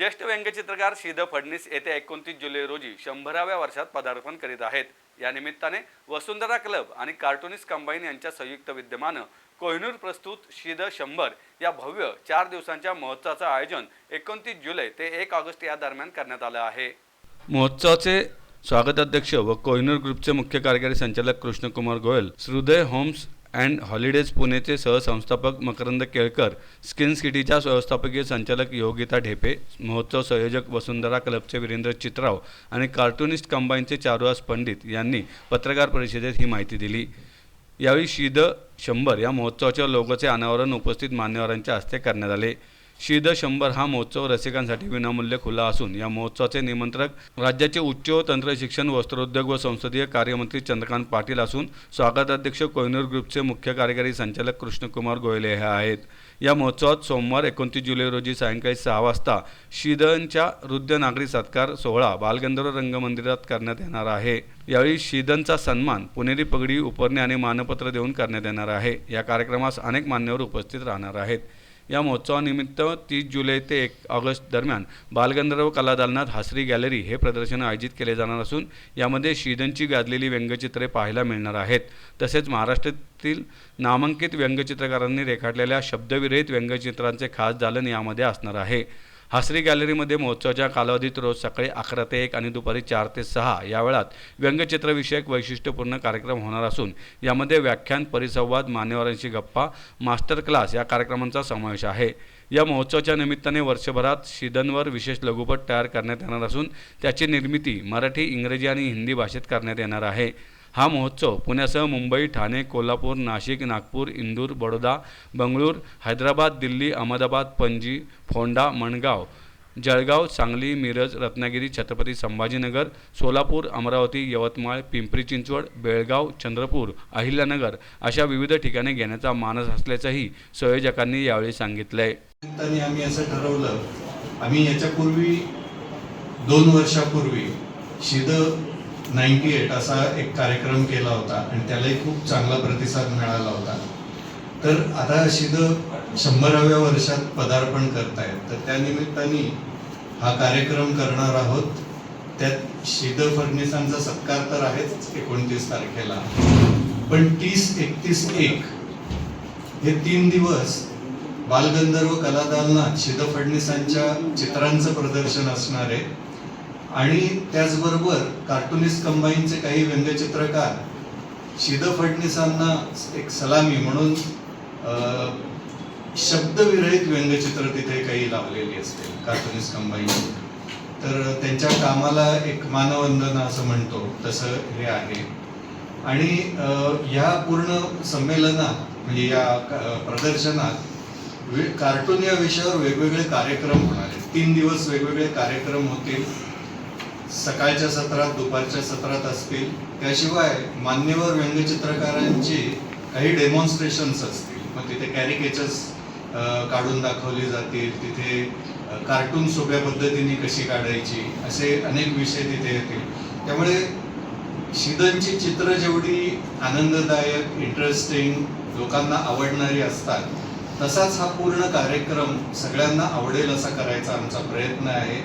ज्येष्ठ व्यंगचित्रकार श्रीधर फडणीस येत्या एकोणतीस जुलै रोजी शंभराव्या वर्षात पदार्पण करीत आहेत. या निमित्ताने वसुंधरा क्लब आणि कार्टुनिस्ट कंबाईन यांच्या संयुक्त विद्यमानं कोहिनूर प्रस्तुत श्रीधर शंभर या भव्य चार दिवसांच्या महोत्सवाचं आयोजन एकोणतीस जुलै ते एक ऑगस्ट या दरम्यान करण्यात आलं आहे. महोत्सवाचे स्वागताध्यक्ष व कोहिनूर ग्रुपचे मुख्य कार्यकारी संचालक Krishnakumar Goyal Shruday homes and holidays पुणेचे सहसंस्थापक मकरंद केळकर स्किन सिटीच्या व्यवस्थापकीय संचालक योगिता ढेपे महोत्सव संयोजक वसुंधरा क्लबचे वीरेंद्र चित्राव आणि कार्टुनिस्ट कंबाईनचे चारुहास पंडित यांनी पत्रकार परिषदेत ही माहिती दिली. यावेळी शीद शंभर या महोत्सवाच्या लोगोचे अनावरण उपस्थित मान्यवरांच्या हस्ते करण्यात आले. शीद शंभर हा महोत्सव रसिकांसाठी विनामूल्य खुला असून या महोत्सवाचे निमंत्रक राज्याचे उच्च व तंत्र शिक्षण वस्त्रोद्योग व संसदीय कार्यमंत्री चंद्रकांत पाटील असून स्वागताध्यक्ष कोहिनूर ग्रुपचे मुख्य कार्यकारी संचालक कृष्णकुमार गोयले हे आहेत. या महोत्सवात सोमवार एकोणतीस जुलै रोजी सायंकाळी सहा वाजता शिदनच्या वृद्ध नागरी सत्कार सोहळा बालगंधर्व रंगमंदिरात करण्यात येणार आहे. यावेळी शिदनचा सन्मान पुणेरी पगडी उपरणे आणि मानपत्र देऊन करण्यात येणार आहे. या कार्यक्रमास अनेक मान्यवर उपस्थित राहणार आहेत. या महोत्सवानिमित्त तीस जुलै ते एक ऑगस्ट दरम्यान बालगंधर्व कलादालनात हासरी गॅलरी हे प्रदर्शन आयोजित केले जाणार असून यामध्ये शीदनची गाजलेली व्यंगचित्रे पाहायला मिळणार आहेत. तसेच महाराष्ट्रातील नामांकित व्यंगचित्रकारांनी रेखाटलेल्या शब्दविरहित व्यंगचित्रांचे खास दालन यामध्ये असणार आहे. हासरी गॅलरीमध्ये महोत्सवाच्या कालावधीत रोज सकाळी अकरा ते एक आणि दुपारी चार ते सहा या वेळात व्यंगचित्रविषयक वैशिष्ट्यपूर्ण कार्यक्रम होणार असून यामध्ये व्याख्यान परिसंवाद मान्यवरांशी गप्पा मास्टर क्लास या कार्यक्रमांचा समावेश आहे. या महोत्सवाच्या निमित्ताने वर्षभरात शिदनवर विशेष लघुपट तयार करण्यात येणार असून त्याची निर्मिती मराठी इंग्रजी आणि हिंदी भाषेत करण्यात येणार आहे. हा महोत्सव पुण्यासह मुंबई ठाणे कोल्हापूर नाशिक नागपूर इंदूर बडोदा बंगळूर हैदराबाद दिल्ली अहमदाबाद पणजी फोंडा मणगाव जळगाव सांगली मिरज रत्नागिरी छत्रपती संभाजीनगर सोलापूर अमरावती यवतमाळ पिंपरी चिंचवड बेळगाव चंद्रपूर अहिल्यानगर अशा विविध ठिकाणी घेण्याचा मानस असल्याचंही संयोजकांनी यावेळी सांगितलं आहे आम्ही असं ठरवलं. आम्ही याच्यापूर्वी दोन वर्षापूर्वी शिद नाईन्टी एट असा एक कार्यक्रम केला होता आणि त्यालाही खूप चांगला प्रतिसाद मिळाला होता. तर आता शिद शंभराव्या वर्षात पदार्पण करतायत. तर त्या निमित्ताने हा कार्यक्रम करणार आहोत. त्यात शिद फडणीसांचा सत्कार तर आहेच एकोणतीस तारखेला. पण तीस एकतीस एक हे तीन दिवस बालगंधर्व कलादालनात शिद फडणीसांच्या चित्रांचं प्रदर्शन असणार आहे. आणि त्याचबरोबर कार्टुनिस्ट कंबाईनचे काही व्यंगचित्रकार शिद फडणीसांना एक सलामी म्हणून शब्दविरहित व्यंगचित्र तिथे काही लावलेली असतील कार्टुनिस्ट कंबाईन तर त्यांच्या कामाला एक मानवंदना असं म्हणतो तसं हे आहे. आणि या ह्या पूर्ण संमेलनात म्हणजे या प्रदर्शनात कार्टून या विषयावर वेगवेगळे कार्यक्रम होणार आहेत. तीन दिवस वेगवेगळे कार्यक्रम होतील. सकाळच्या सत्रात दुपारच्या सत्रात असतील. त्याशिवाय मान्यवर व्यंगचित्रकारांची काही डेमॉन्स्ट्रेशन्स असतील. मग तिथे कॅरिकेचर्स काढून दाखवले जातील. तिथे कार्टून सोप्या पद्धतीने कशी काढायची असे अनेक विषय तिथे येतील. त्यामुळे शिदनची चित्र जेवढी आनंददायक इंटरेस्टिंग लोकांना आवडणारी असतात तसाच हा पूर्ण कार्यक्रम सगळ्यांना आवडेल असा करायचा आमचा प्रयत्न आहे.